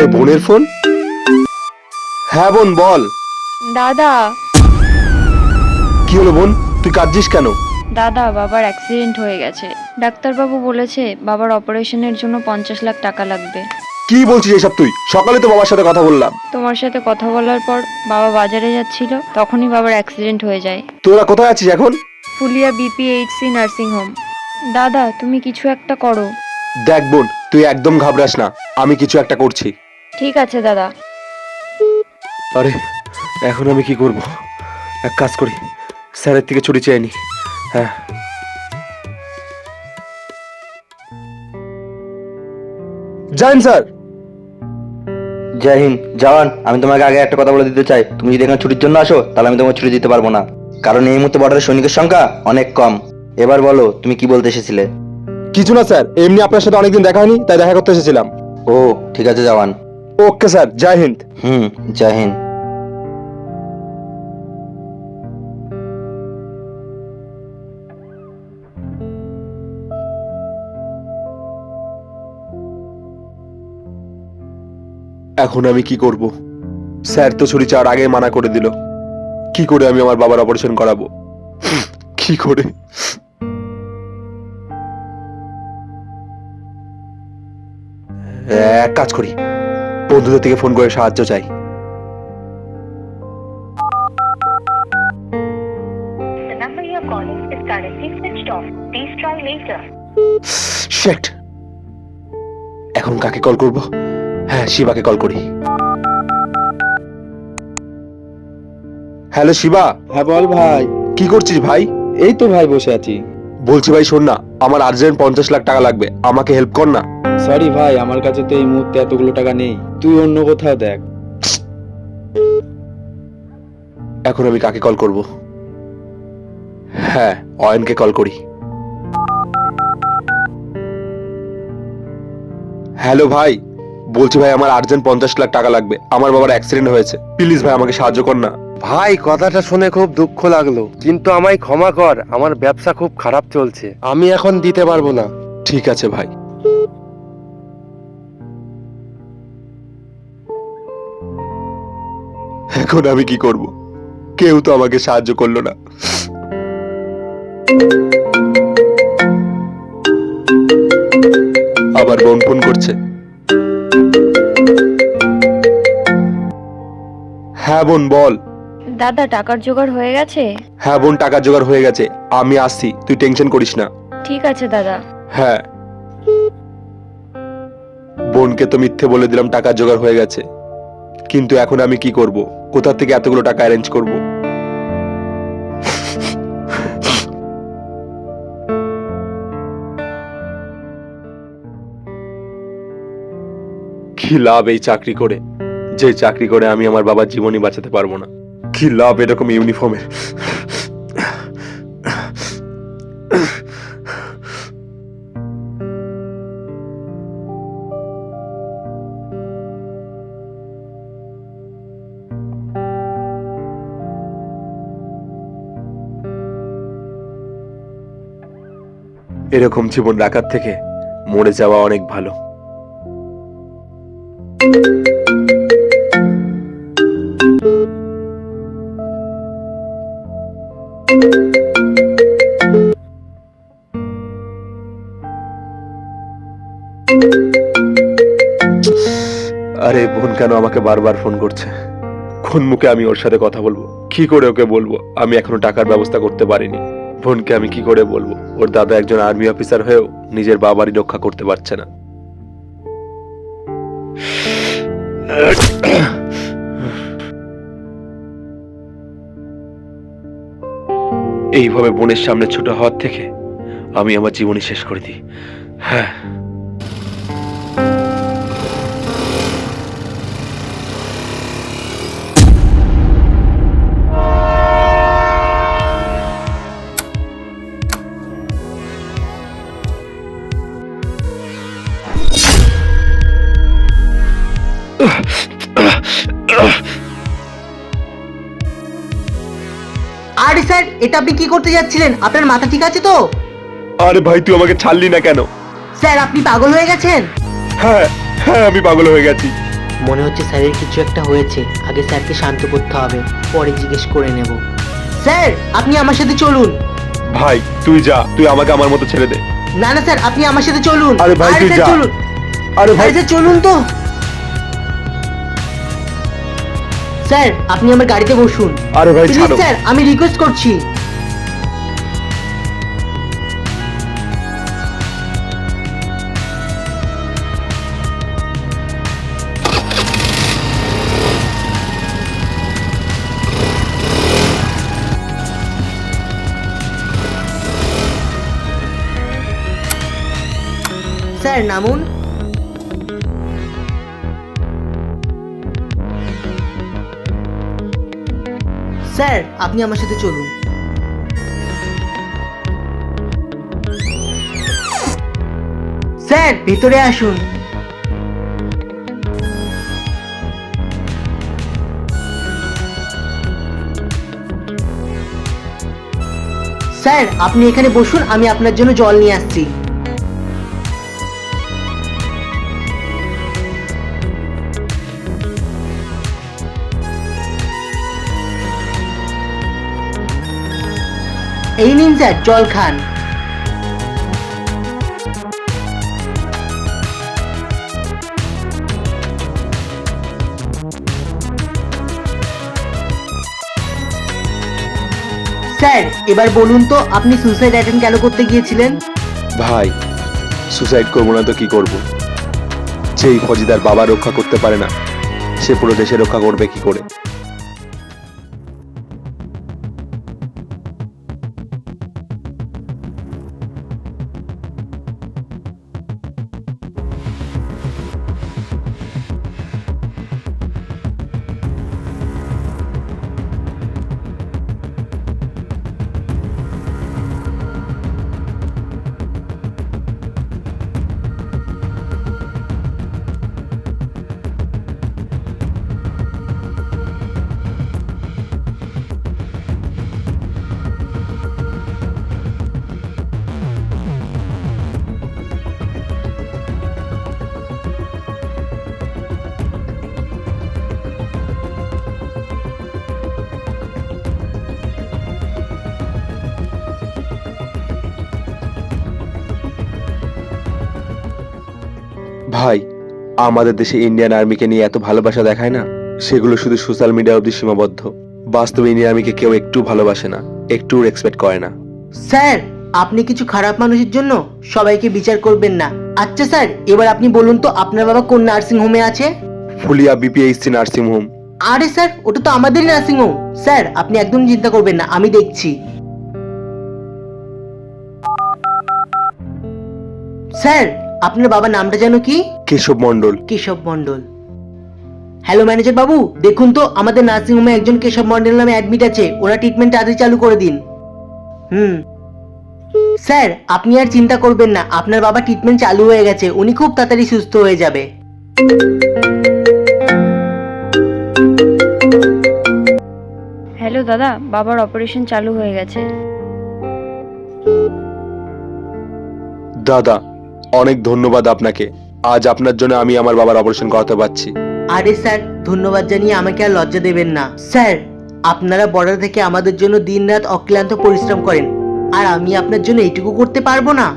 আরে বোনের ফোন? হ্যাঁ বোন বল। দাদা। কি হলো বোন? তুই কাঁদছিস কেন? দাদা বাবার অ্যাক্সিডেন্ট হয়ে গেছে। ডাক্তারবাবু বলেছে বাবার অপারেশনের জন্য পঞ্চাশ লাখ টাকা লাগবে। কি বলছিস এসব তুই? সকালে তো বাবার সাথে কথা বললাম। তোমার সাথে কথা বলার পর বাবা বাজারে যাচ্ছিল তখনই বাবার অ্যাক্সিডেন্ট হয়ে যায়। তোরা কোথায় আছিস এখন? ফুলিয়া বিপিএইচসি নার্সিং হোম দাদা তুমি কিছু একটা করো। দেখ বোন তুই একদম ঘাবড়াস না। আমি কিছু একটা করছি। ঠিক আছে দাদা। আরে এখন আমি কি করব? এক কাজ করি স্যারের থেকে ছুটি চাইনি হ্যাঁ। জান স্যার। জয় হিন্দ জওয়ান আমি তোমাকে আগে একটা কথা বলে দিতে চাই। তুমি যদি এখানে ছুটির জন্য আসো তাহলে আমি তোমাকে ছুটি দিতে পারব না। কারণ এই মুহূর্তে বর্ডারের সৈনিকের সংখ্যা অনেক কম। এবার বলো তুমি কি বলতে এসেছিলে? কিছু না স্যার। এমনি আপনার সাথে অনেকদিন দেখা হয়নি তাই দেখা করতে এসেছিলাম। ও ঠিক আছে জওয়ান। ওকে স্যার জয় হিন্দ হুম জয় হিন্দ এখন আমি কি করব? স্যার তো ছুরি চাওয়ার আগে মানা করে দিল। কি করে আমি আমার বাবার অপারেশন করাবো? কি করে? এক কাজ করি। বন্ধুদের থেকে ফোন করে সাহায্য চাই। The number you're calling is currently switched off. Please try later. শেট এখন কাকে কল করব? হ্যাঁ শিবাকে কল করি। হ্যালো শিবা। হ্যাঁ বল ভাই। কি করছিস ভাই? এই তো ভাই বসে আছি। বলছি ভাই শোন না আমার আর্জেন্ট পঞ্চাশ লাখ টাকা লাগবে আমাকে হেল্প কর না। সরি ভাই আমার কাছে তো এই মুহূর্তে এতগুলো টাকা নেই। তুই অন্য কোথাও দেখ। এখন আমি কাকে কল করব? হ্যাঁ অয়নকে কল করি। হ্যালো ভাই বলছি ভাই আমার আর্জেন্ট পঞ্চাশ লাখ টাকা লাগবে। আমার বাবার অ্যাক্সিডেন্ট হয়েছে। প্লিজ ভাই আমাকে সাহায্য কর না। ভাই কথাটা শুনে খুব দুঃখ লাগল। কিন্তু আমায় ক্ষমা কর আমার ব্যবসা খুব খারাপ চলছে। আমি এখন দিতে পারব না। ঠিক আছে ভাই। এখন আমি কি করব? কেউ তো আমাকে সাহায্য করল না। আবার বোন ফোন করছে। হ্যাঁ বোন বল। দাদা টাকার জোগাড় হয়ে গেছে? হ্যাঁ বোন টাকা জোগাড় হয়ে গেছে। আমি আসছি তুই টেনশন করিস না। ঠিক আছে দাদা। হ্যাঁ। বোনকে তো মিথ্যে বলে দিলাম টাকা জোগাড় হয়ে গেছে। কিন্তু এখন আমি কি করব? কোথা থেকে এতগুলো টাকা অ্যারেঞ্জ করব? কি লাভ এই চাকরি করে? যে চাকরি করে আমি আমার বাবার জীবনই বাঁচাতে পারব না। কি লাভ এরকম ইউনিফর্মের এরকম জীবন রাখার থেকে মরে যাওয়া অনেক ভালো। আরে, বোন কেন আমাকে বারবার ফোন করছে? কোন মুখে আমি ওর সাথে কথা বলব। কি করে ওকে বলব? আমি এখনও টাকার ব্যবস্থা করতে পারিনি। বোনকে আমি কি করে বলব? ওর দাদা একজন আর্মি অফিসার হয়েও নিজের বাবারই রক্ষা করতে পারছে না। এইভাবে বোনের সামনে ছোট হওয়ার থেকে আমি আমার জীবনই শেষ করে দিই। হ্যাঁ। এটা আপনি কি করতে যাচ্ছিলেন? আপনার মাথা ঠিক আছে তো? আরে ভাই তুই আমাকে ছাড়লি না কেন? স্যার আপনি পাগল হয়ে গেছেন? হ্যাঁ হ্যাঁ আমি পাগল হয়ে গেছি। মনে হচ্ছে স্যারের কিছু একটা হয়েছে। আগে স্যারকে শান্ত করতে হবে পরে জিজ্ঞেস করে নেব। স্যার আপনি আমার সাথে চলুন। ভাই তুই যা তুই আমাকে আমার মতো ছেড়ে দে। না না স্যার আপনি আমার সাথে চলুন। আরে ভাই, তুই যা। চলুন। আরে ভাই। স্যার চলুন তো। স্যার আপনি আমার গাড়িতে বসুন। আরে ভাই প্লিজ ছাড়ো। স্যার আমি রিকোয়েস্ট করছি। স্যার নামুন। স্যার, আপনি আমার সাথে চলুন। স্যার, ভেতরে আসুন। স্যার, আপনি এখানে বসুন, আমি আপনার জন্য জল নিয়ে আসছি। এই নিন স্যার, জল খান। স্যার, এবার বলুন তো, আপনি সুসাইড অ্যাটেন্ড কেন করতে গিয়েছিলেন? ভাই সুসাইড করব না তো কি করব? যেই ফজিদার বাবা রক্ষা করতে পারে না, সে পুরো দেশে রক্ষা করবে কি করে? ভাই আমাদের দেশে ইন্ডিয়ান আর্মিকে নিয়ে এত ভালোবাসা দেখায় না? সেগুলো শুধু সোশ্যাল মিডিয়া অবধি সীমাবদ্ধ। বাস্তবে ইন্ডিয়ান আর্মিকে কেউ একটু ভালোবাসে না একটু রেসপেক্ট করে না। স্যার আপনি কিছু খারাপ মানুষের জন্য সবাইকে বিচার করবেন না। আচ্ছা স্যার এবার আপনি বলুন তো আপনার বাবা কোন নার্সিং হোমে আছে? ফুলিয়া বিপিএইচসি নার্সিং হোম আরে স্যার ওটা তো আমাদেরই নার্সিং হোম স্যার আপনি একদম চিন্তা করবেন না আমি দেখছি। স্যার আপনার বাবার নামটা যেন কি? কেশব মন্ডল কেশব মন্ডল হ্যালো ম্যানেজার বাবু দেখুন তো আমাদের নার্সিং হোমে একজন কেশব মন্ডল নামে অ্যাডমিট আছে। ওরা ট্রিটমেন্ট তাড়াতাড়ি চালু করে দিন। হুম। স্যার আপনি আর চিন্তা করবেন না আপনার বাবা ট্রিটমেন্ট চালু হয়ে গেছে উনি খুব তাড়াতাড়ি সুস্থ হয়ে যাবে। হ্যালো দাদা বাবার অপারেশন চালু হয়ে গেছে। দাদা অনেক ধন্যবাদ আপনাকে। আজ আপনার জন্য আমি আমার বাবার অপারেশন করাতে পারছি। আরে স্যার, ধন্যবাদ জানিয়ে আমাকে আর লজ্জা দেবেন না। স্যার, আপনারা বর্ডার থেকে আমাদের জন্য দিনরাত অক্লান্ত পরিশ্রম করেন। আর আমি আপনার জন্য এইটুকু করতে পারব না।